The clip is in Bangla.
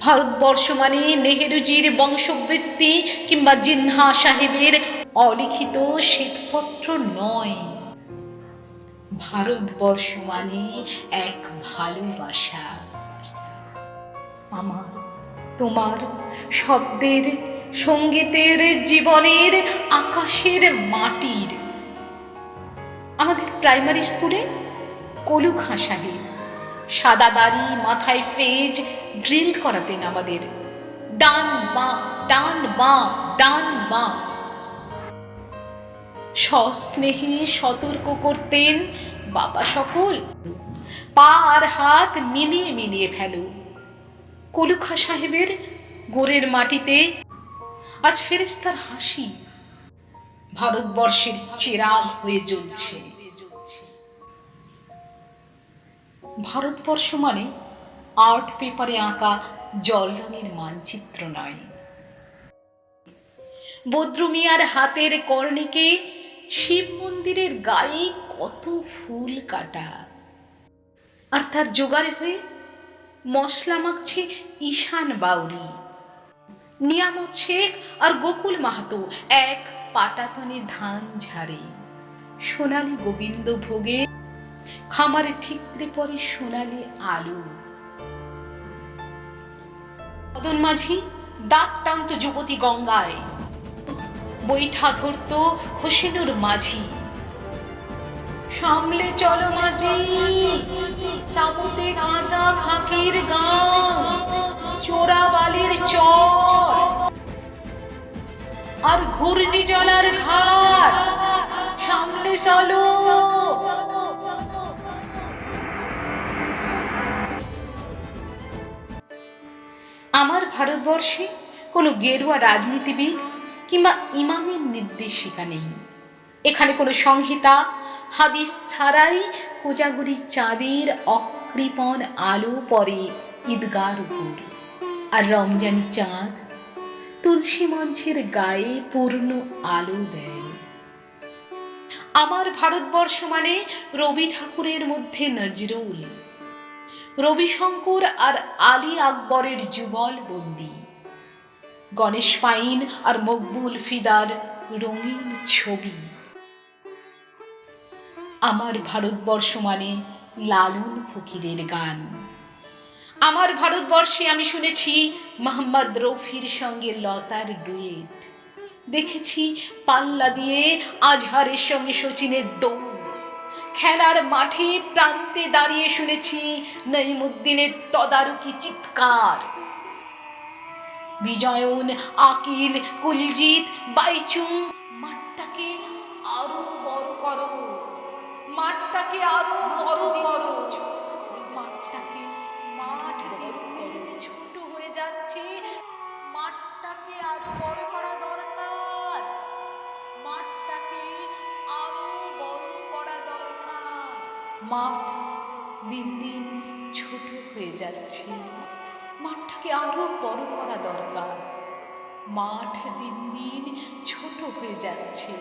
ভারতবর্ষ মানে নেহেরুজির বংশবৃত্তি কিংবা জিন্না সাহেবের অলিখিত শ্বেতপত্র নয়। ভারতবর্ষ মানে এক ভালোবাসা। আমার তোমার শব্দের, সঙ্গীতের, জীবনের, আকাশের মাটির। আমাদের প্রাইমারি স্কুলে কলু খাঁ সাহেব। সাদা দাড়ি, মাথায় ফেজ ড্রিল করাতেন আমাদের। ডান বা ডান বা ডান বা সস্নেহে সতর্ক করতেন বাবা সকল। পা আর হাত মিলিয়ে মিলিয়ে ফেলো। কলুখা সাহেবের গোরের মাটিতে আজ ফেরেস্তার হাসি। ভারতবর্ষের চেরাগ হয়ে জ্বলছে। ভারতবর্ষ মানে আর্ট পেপারে আঁকা জল রঙের মানচিত্র নয়। বদ্রুমিয়ার হাতের কর্ণিকে শিব মন্দিরের গায়ে কত ফুল কাটা। আর তার জোগাড় হয়ে মশলা মাখছে ঈশান বাউরি। নিয়ামত শেখ আর গোকুল মাহাতো এক পাটাতনে ধান ঝাড়ে। সোনালি গোবিন্দ ভোগে খামারে ঠিকরে পরে সোনালি আলু। মদন মাঝি, দাঁত টানত যুবতী গঙ্গায়। বৈঠা ধরত হোসেনুর মাঝি। সামলে চলো মাঝি, সামুতে কাঁচা খাকির গান চোরাবালির চর। আর ঘূর্ণি জলার ঘাট, সামলে চলো আমার ভারতবর্ষে কোনো গেরুয়া রাজনীতিবিদ কিংবা ইমামের নির্দেশিকা নেই। এখানে কোনো সংহিতা, হাদিস ছাড়াই কোজাগুড়ি চাঁদের অকৃপণ আলো পরে ঈদগার উপর। আর রমজানি চাঁদ তুলসী মঞ্চের গায়ে পূর্ণ আলো দেয়। আমার ভারতবর্ষ মানে রবি ঠাকুরের মধ্যে নজরুল। রবিশঙ্কর আর আলী আকবরের যুগল বন্দি। গণেশ পাইন আর মকবুল ফিদার রঙিন ছবি। আমার ভারতবর্ষ মানে লালন ফকিরের গান। আমার ভারতবর্ষে আমি শুনেছি মোহাম্মদ রফির সঙ্গে লতার ডুয়েট। দেখেছি পাল্লা দিয়ে আজহারের সঙ্গে সচিনের দৌড়। খেলার মাঠে প্রান্তে দাঁড়িয়ে শুনেছি নঈমুদ্দিনের তদারকি চিৎকার। বিজয়ন, আকিল, কুলজিৎ, বাইচুং, মাঠটাকে আরও বড় করো। মাঠটাকে আরও বড় করো। মাঠ দিন দিন ছোট হয়ে যাচ্ছে। মাঠটাকে আরও বড় করা দরকার। মাঠ দিন দিন ছোট হয়ে যাচ্ছে।